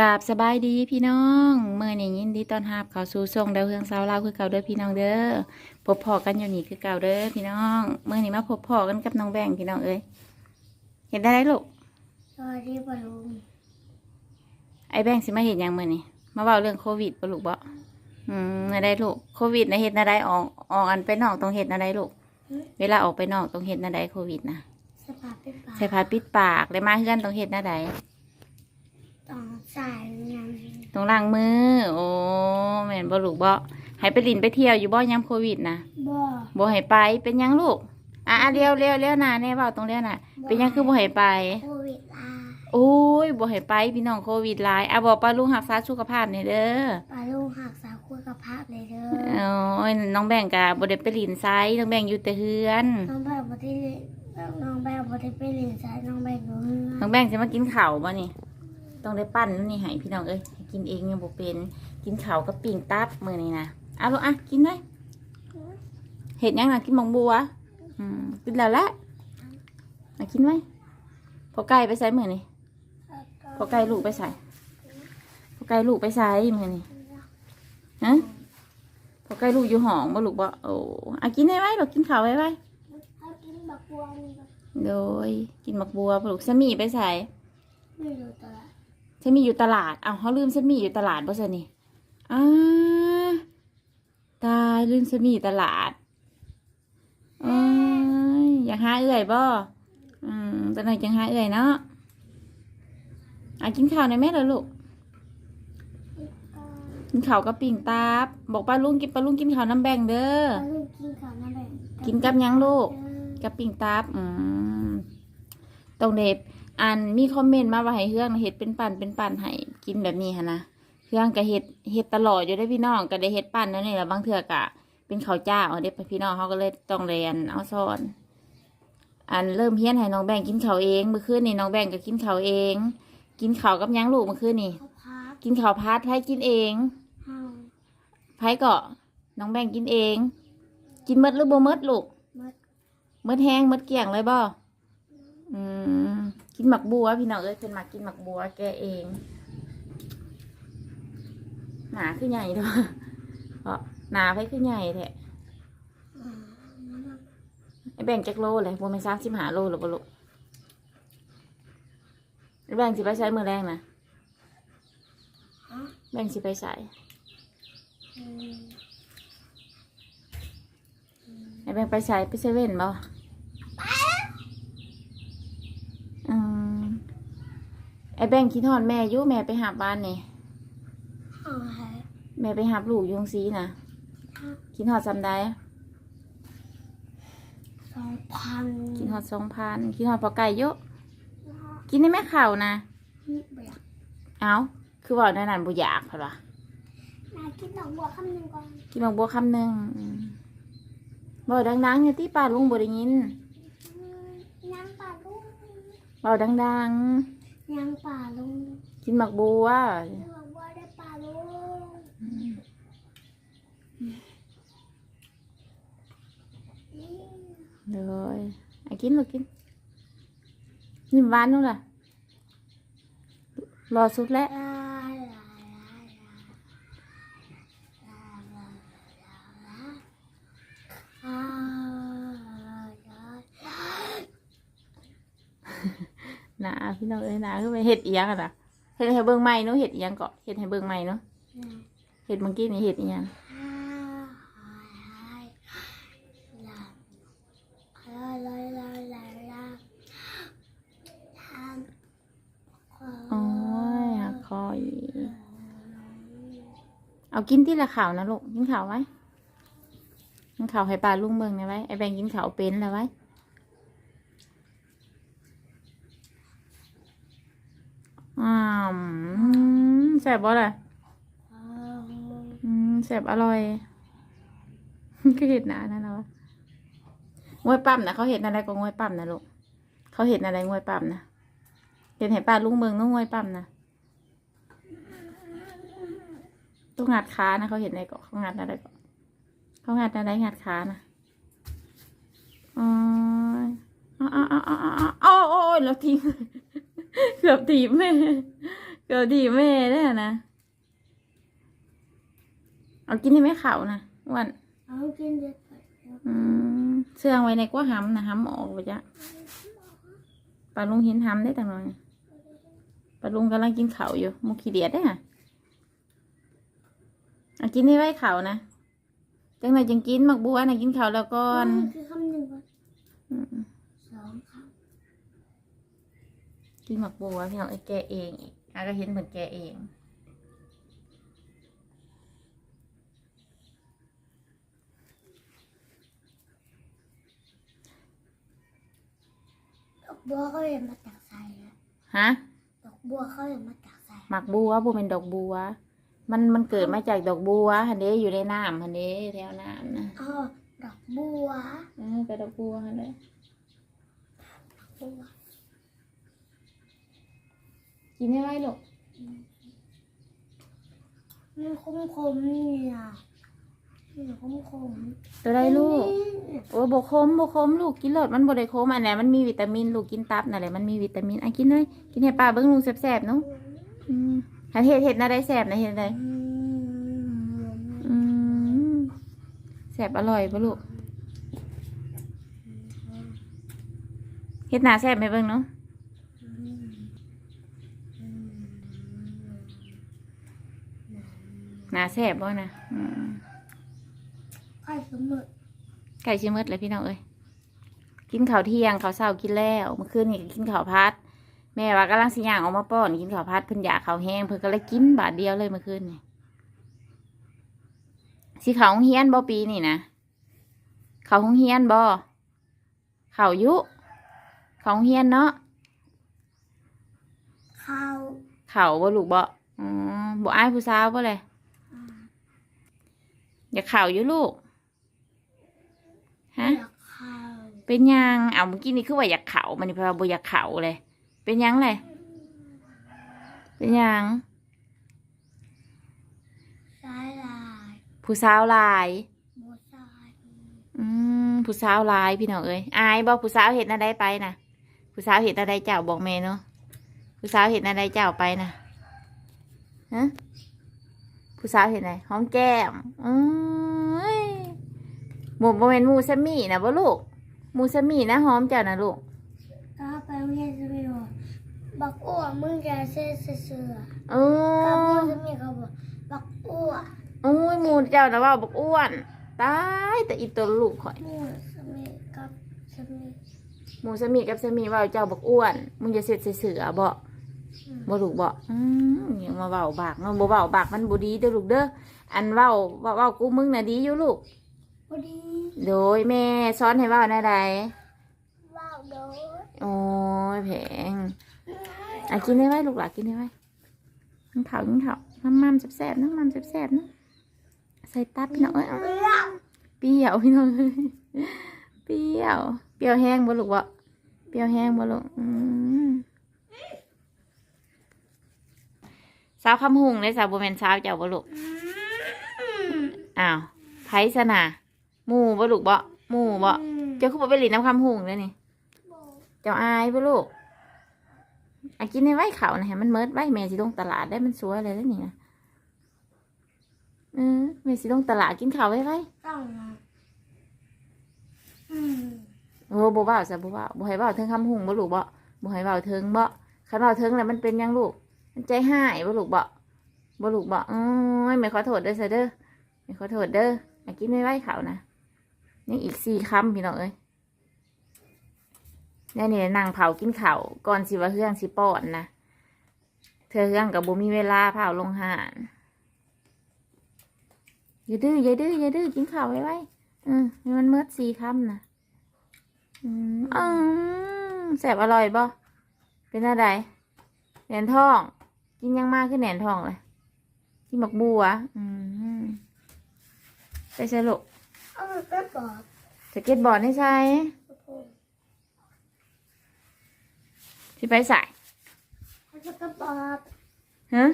กราบสบายดีพี่น้องเมื่อนี้ยินดีต้อนรับเข้าสู่ช่องดาวเฮืองสาวลาวคือเก่าเด้อพี่น้องเด้อพบพอกันอยู่นี่คือเก่าเด้อพี่น้องเมื่อนี้มาพบพอกันกับน้องแบงค์พี่น้องเอ้ยเห็นได้ไรลูกสวัสดีปะลุงไอ้แบงค์สิมาเห็นยังมื่อนี้มาเว้าเรื่องโควิดปะลูกบ่อืมนาได้ลูกโควิดนะเห็ดนาได้ออกออกอันไปนอกต้องเห็ดนาได้ลูกเวลาออกไปนอกต้องเห็ดนาได้โควิดนะสภาพเป็นปลาใส่ผ้าปิดปากเลยมาเฮือนต้องเห็ดนาได้ ต้องใส่ยังต้องล้างมือ โอ้แม่นบ่ลูกบ่ให้ไปลินไปเที่ยวอยู่บ่ยามโควิดนะบ่บ่ให้ไปเป็นหยังลูก อะอะเร็วเร็วเร็วหนาแน่เว้าตรงเร็วน่ะ เป็นหยังคือบ่ให้ไป โควิดลาโอ้ยบ่ให้ไปพี่น้องโควิดหลายอะบอกป้าลุงรักษาสุขภาพนี่เด้อปลาลุงหักสาวคุยกับภาพเลยเด้อโอ้ยน้องแบ่งกะบ่ได้ไปลินไซน้องแบ่งอยู่แต่เฮือน น้องแบบบ่ได้เล่นน้องแบบบ่ได้ไปเรียนสายน้องแบบอยู่เฮือน้องแบ่งสิมากินข้าวบ่นี่ ต้องได้ปั้นนู่นนี่ให้พี่น้องเอ้ยกินเองยังบ่เป็น กินข้าวกับปิ้งตับมือนี้นะเอาลูกอะกินได้เฮ็ดยังนะกินหมองบัวอืมกินแล้วละอะกินไว้พอไก่ไปใส่มือนี้พอไก่ลูกไปใส่พอไก่ลูกไปใส่มือนี่ฮะพอไก่ลูกอยู่ห้องบ่ลูกบ่โอ้อะกินได้ไว้ลูกกินข้าวไว้ไว้เอากินบักบัวนี่ก็โดยกินหมักบัวบ่ลูกสมีไปใส่ไม่รู้ตัวละ สามีอยู่ตลาดอ้าวเขาลืมสามีอยู่ตลาดบ่ซะนี่อ้าตายลืมสามีตลาดเอ้ยอยากหาเอื่อยบ่อืมตอนนั้นจังหาเอื่อยเนาะอะกินข้าวในอยแม่เลยลูก กินข้าวกับปิ่งตาบบอกป้าลุงกินป้าลุงกินข้าวน้ำแบ่งเด้อปลาลุงกินข้าวน้ำแบบกินกับหยังลูกเด้อกับปิ่งตาบอืมตรงเด็บ อันมีคอมเมนต์มาว่าให้เฮืองเฮ็ดเป็นปั่นเป็นปั่นให้กินแบบนี้ฮะนะเฮืองก็เฮ็ดเฮ็ดตลอดอยู่ได้อพี่น้องก็ได้เฮ็ดปั่นแล้วนี่แหละบางเทื่อกะเป็นข้าวเจ้าเอาเด็พี่น้องเขาก็เลยต้องเรียนเอาสอน อันเริ่มเฮียนให้น้องแบ่งกินข้าวเองเมื่อคืนนี่น้องแบ่งก็กินข้าวเอง กินข้าวกับหยังลูกเมื่อคืนนี่ข้าวพับกินข้าวพัดให้กินเองเฮาไผเกาะน้องแบ่งกินเอง กินหมดหรือบ่หมดลูกมดหมดแห้งหมดเกลี่ยงเลยบ่อืม กินหมักบัว พี่น้องเอ้ยเป็นหมักกินหมักบัว แกเอง หนาขึ้นใหญ่ด้วยเพราะหนาไปขึ้นใหญ่แท้อืมไอ้แบ่งจักโลเลยบัวไม่สามสิบหาโลหรือบ่ลูกไอ้แบ่งสิไปใช้มือแรงนะฮะแบ่งสิไปใส่อืมไอ้แบ่งไปใส่ไปเซเว่นบ่อืม ไอ้แบ่งคิดทอดแม่อยู่แม่ไปหาบ้านนี่เอาให้ แม่ไปหาลูกอยโรงซีนะคิดทอดซ้ำได้สองพันคิดทอดสองพันคิดทอดพอไก่เยอะกินได้ไหมข่าวนะเบียกเอาคือบอกในนั้นบุอยากเพราะว่านากินดอกบัวคำหนึ่งก่อนกินบางบัวคำหนึ่งอืมบอกดังๆเนี่ยที่ป้าลุงบ่ได้ยินอืมย่างป่าลุงบอกดัง ยังป่าลงกินหมักบัวบอกว่าได้ป่าลงนี่ à. rồi. Ai kín rồi kín nhìn van luôn à. Lo sút lẽ. อ่า พี่น้องเอ้ยนาคือไปเห็ดเอียงอะนะเห็ดให้เบิ่งใหม่เนาะเห็ดเอียงเกาะเห็ดให้เบิ่งใหม่เนาะเห็ดเมื่อกี้นี่เห็ดเอียงโอ้ยคออีกเอากินที่ละข่าวนะลูกกินข่าวไว้กินข่าวให้ปลาลุงเบิ่งนะไว้ไอแบงกินข่าวเป็นแล้วไว้อ้าวอื มแสบบ่ล่ะอืมแสบอร่อย ก็เห็ดหนานั่นแล้ววะงวยปั๊มนะเขาเห็ดอะไรก็งวยปั๊มนะลูกเขาเห็ดอะไรงวยปั๊มนะเห็นเห็นปลาลุงเบิ่งน้องงวยปั๊มนะต้องงัดขานะเขาเห็นอะไรก็เขางัดอะไรก็เขางัดอะไรงัดขานะอ๋ออ๋ออ๋ออ๋ออ๋ออ๋อโอ้ยแล้วทิ้งเกือบถีบแม่ เกิดดีแม่ได้อนะ เอากินให้แม่เขานะอ้วันเอากินเด็ดไปแล้วอืมเสื่องไว้ในกว่าหำนะหำออกไปจ้ะปลาลุงเห็นหำได้ต่างหน่อยปลาลุงกำลังกินเขาวอยู่มุกขี้เดียดได้ฮะเอากินให้ไว้เขานะจังไหนจังกินหมักบัวนะกินเขาวแล้วก่อนมันคือคำหนึ่งก่อนอืมสองคกินหมักบัวพี่น้องไอ้แกะเองอีก อาก็เห็นเหมือนแกะเองำดอกบัวเขาเห็นมาจากใส่แล้วฮะ ดอกบัวเขาเห็นมาจากใส่หมักบัวบัวเป็นดอกบัว มันมันเกิดมาจากดอกบัวฮันเดอยู่ในน้ำฮันเดแถวน้ำนะอ๋อดอกบัวเออเป็นดอกบัวฮันเดบัว กินได้ไรลูกมันคมคมๆนี่อะนี่คมคมตัวได้ลูก โอ้บกคมบกคมลูกกินโลดมันบไดโคมอันไหนมันมีวิตามินลูกกินตับนั่นแหละมันมีวิตามินอะกินเลยกินให้ป้าเบิ้งลุงแสบๆเนาะอืมหันเห็ดเห็ดน่าได้แสบนะเห็ดอะไรอืมแสบอร่อยปะลูกเห็ดหนาแสบไหมเบิ้งเนาะ หนาแสบบ่นะอืมไข่สมุดไก่ชิมืดเลยพี่น้องเอ้ยกินข้าวเที่ยงข้าวเช้ากินแล้วเมื่อคืนนี่ก็กินข้าวพัด แม่ว่ากำลังสิย่างออกมาป้อนกินข้าวพัดเพิ่นอยากข้าวแห้งเพิ่นก็เลยกินบาทเดียวเลยเมื่อคืนนี่สิเขาวโรงเฮียนบ่ปีนี่นะเขาวโรงเฮียนบ่เขาวอยุเขาวโรงเฮียนเนาะข้าวเขาวบ่ลูกบ่อ๋อบ่อายผู้สาวบ่เลยอ่า อยากเข่าวอยู่ลูก ฮะอยากข้าวเป็นยังเอาเมื่อกี้นี่คือว่าอยากเข่ามันนี่เพราะว่าบ่อยากเข่าเลย เป็นยังเลย เป็นยังสายลายผู้สาวหลายโมสายอืมผู้สาวหลายพี่น้องเอ้ยอายบอกผู้สาวเห็นอะไรไปนะผู้สาวเห็นอะไรเจ้าบอกแม่เนาะผู้สาวเห็นอะไรเจ้าไปนะฮะ ผู้สาวเห็นอะไรหอมแก้มอืยหมูโมเมนหมูสมี่นะบ่ลูกหมูสมี่นะหอมเจ้านะลูกก็ไปโรงเรียนจะมีบอกบักอ้วนมึงจะเสื้อเสื้อเอกับอพ่อจะมีเขาบอกบักอ้วนอุ้ยหมูเจ้านะว่าบอกอ้วนตายแต่อีตัวลูกข่อยมูสมีกับสมีหมูสมี่กับสมี่ว่าเจ้าบอกอ้วนมึงจะเสร็จเสือบ่ บ่ลูกบ่อืมยังมาเว้าบากเนาะบ่เว้าบากมันบ่ดีเด้อลูกเด้ออันเว้าเว้าเว้ากูมึงน่ะดีอยู่ลูก พอดีโดยแม่สอนให้เว้าแนวใดว้าวโดยโอ้ยแพงอะกินได้ไว้ลูกหลานกินได้ไว้กินข้าวกินข้าวน้ำมันแซ่บๆน้ำมันแซ่บๆนะใส่ตับพี่น้องเอ้ยอื้อเปรี้ยวพี่น้องเอ้ยเปรี้ยว เปรี้ยวแห้งบ่ลูกบ่เปรี้ยวแห้งบ่ลูกอืม สาวคำหุงเลยสาวบ่แม่นสาวเจ้าบ่ลูกอ้าวไผสนะหมู่บ่ลูกบ่หมู่บ่เจ้าคือบ่ไปหลินน้ำคำหุงเลยนี่ เจ้าอายบ่ลูกอากินในไว้เขานะให้มันเมิดไว้แม่สิลงตลาดได้มันสวยเลยแล้วนี่นะเออแม่สิลงตลาดกินข้าวไว้ไว้ต้องมาอืมโอ้บ่เว้าซะบ่เว้าบ่ให้เว้าเทิงคำหุงบ่ลูกบ่บ่ให้เว้าเทิงบ่คันเว้าเทิงแล้วมันเป็นหยังลูกมัน ใจหายบ่ลูกบ่บ่ลูกบ่อ้ยแม่ขอโทษเด้อซะเด้อแม่ขอโทษเด้ออากินในไหวเขานะยังอีกสี่คำพี่น้องเอ้ยแน่นี่นั่งเผากินเขาก่อนสิว่าเฮืองสิปอนนะเธอเฮืองกับบ่มีเวลาเผาลงหานอย่าดื้ออย่าดื้ออย่าดื้อกินข้าวไว้ไว้อืมมันเมิดสี่คำนะอืมอืมแสบอร่อยบ่เป็นอะไรแหนนทอง กินยังมากขึ้นแหนนทองเลยกินหมักบัวอืมไปใช่ลูกเอาไปกระบอกสเก็ตบอร์ดให้ใช้ที่ไปใส่เอาไปกระบอกฮะ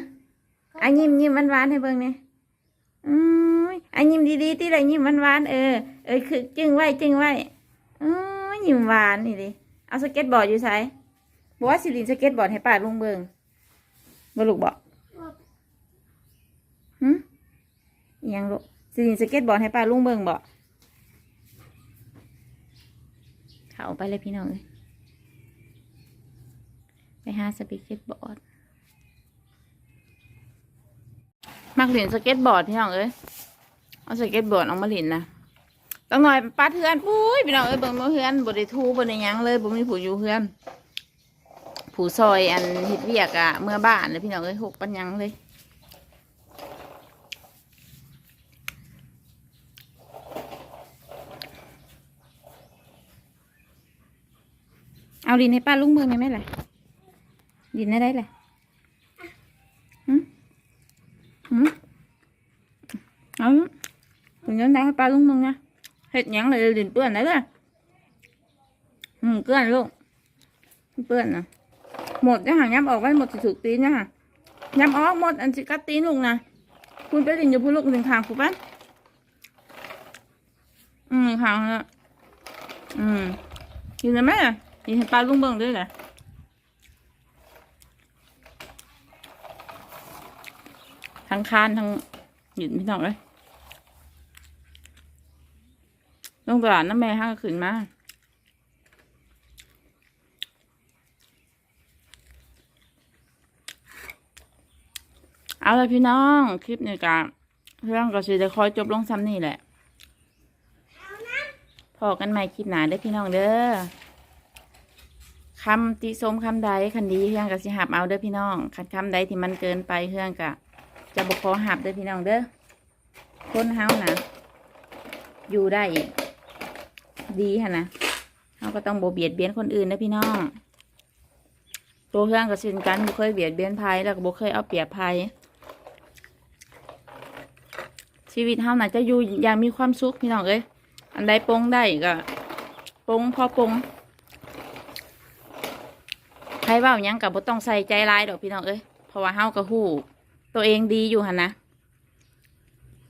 อันยิ้มยิ้มหวานหวานๆให้เบิ่งเนี่ยอืมอันยิ้มดีๆที่ไรยิ้มหวานหวานๆเออเออคือจึงไว้จึงไว้อืมยิ้มหวานนี่ดิเอาสเก็ตบอร์ดอยู่ใส่บอกว่าสิลินสเก็ตบอร์ดให้ป้าลุงเบิ่ง บ่ลูกบอกหึยังลูกสิเล่นสเก็ตบอร์ดให้ป้าลุงเบิ่งบ่เขาไปเลยพี่น้องเอ้ยไปหาสเก็ตบอร์ดมักเล่นสเก็ตบอร์ดพี่น้องเอ้ยเอาสเก็ตบอร์ดออกมาเล่นนะต้องหน่อยปัดเฮือนปุ้ยพี่น้องเอ้ยเบิ่งบ่เฮือนบ่ได้ทูบ่ได้ยังเลยบ่มีผู้อยู่เฮือน ผู้ซอยอันเฮ็ดเวียกอะเมื่อบ้านเลยพี่น้องเอ้ยหกปันหยังเลยเอาดินให้ป้าลุงเบิ่งได้ไหมล่ะดินได้ได้เลยหืมหืมเอาถึงยังได้ให้ป้าลุงเบิ่งนะเฮ็ดยังเลยดินเปื้อนได้เลยอืมเปื้อนลูกเปื้อนนะ หมดจะหาย้ำออกไว้หมดสิถูกตีนนะฮะย้ำออกหมดอันสิกัดตีลูกนะคุณไปดินอยู่พูลูกหนึ่งทางคุณป้าอืมทางละอืมกินได้ไหมล่ะนี่ให้ปลาลุงเบิ่งด้วยแหละทั้งคานทั้งหยินพี่น้องเลยลงตลาดน้ำแม่ห้างขึ้นมา เอาลยพี่น้อง คลิปนี้กันเรื่องก็สิจะคอยจบลงซ้ำนี่แหละพอกันใหม่คลิปหนาเด้อพี่น้องเด้อคำติสมคำใดคันดีเฮืองกับสิหับเอาเด้อพี่น้องคันคำใดที่มันเกินไปเฮืองกะจะบกขอหับเด้อพี่น้องเด้อคนเฮานะอยู่ได้ดีค่ะนะเฮาก็ต้องโบเบียดเบียนคนอื่นเด้อพี่น้อง ตัวเฮืองกับสินกันบ่เคยเบียดเบียนภัยแล้วก็บ่เคยเอาเปรียบภัย ชีวิตเฮาน่ะจะอยู่อย่างมีความสุขพี่น้องเอ้ยอันใดปงได้ก็ปงพอปงใครว่าหยังกับบ่ต้องใส่ใจร้ายดอกพี่น้องเอ้ยเพราะว่าเฮาก็ฮู้ตัวเองดีอยู่หันนะ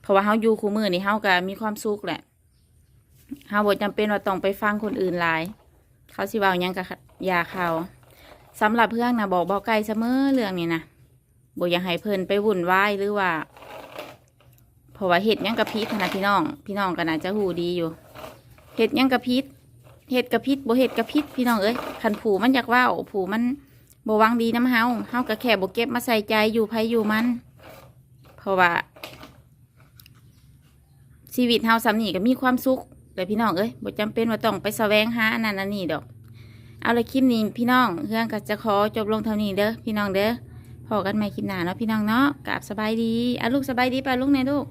เพราะว่าเฮาอยู่คู่มือนี่เฮาก็มีความสุขแหละเฮาบ่จำเป็นว่าต้องไปฟังคนอื่นหลาย เขาสิว้าหยังกับยาเขาสำหรับเพื่อนนะบอกบอกไกลเสมอเรื่องนี้นะบ่อยากให้เพิ่นไปวุ่นวายหรือว่า เพราะว่าเฮ็ดยังกับพิษนะพี่น้อง พี่น้องก็น่าจะฮู้ดีอยู่เฮ็ดยังกับพิษเห็ดกระพิษบ่เห็ดกระพิษพี่น้องเอ้ยคันผูมันอยากว่าวผูมันโบวังดีน้ำเฮาเฮาก็แค่บ่เก็บมาใส่ใจอยู่ไผอยู่มัน เพราะว่า ชีวิตเฮาสำนีก็มีความสุขแต่พี่น้องเอ้ยบ่จำเป็นว่าต้องไปแสวงหาอันนั้นอันนี้ดอก เอาละคลิปนี้พี่น้องเรื่องก็จะขอจบลงเท่านี้เด้อพี่น้องเด้อพอกันใหม่คลิปหน้าเนาะพี่น้องเนาะกราบสบายดีอะลูกสบายดีป่ะลูกไหนลูก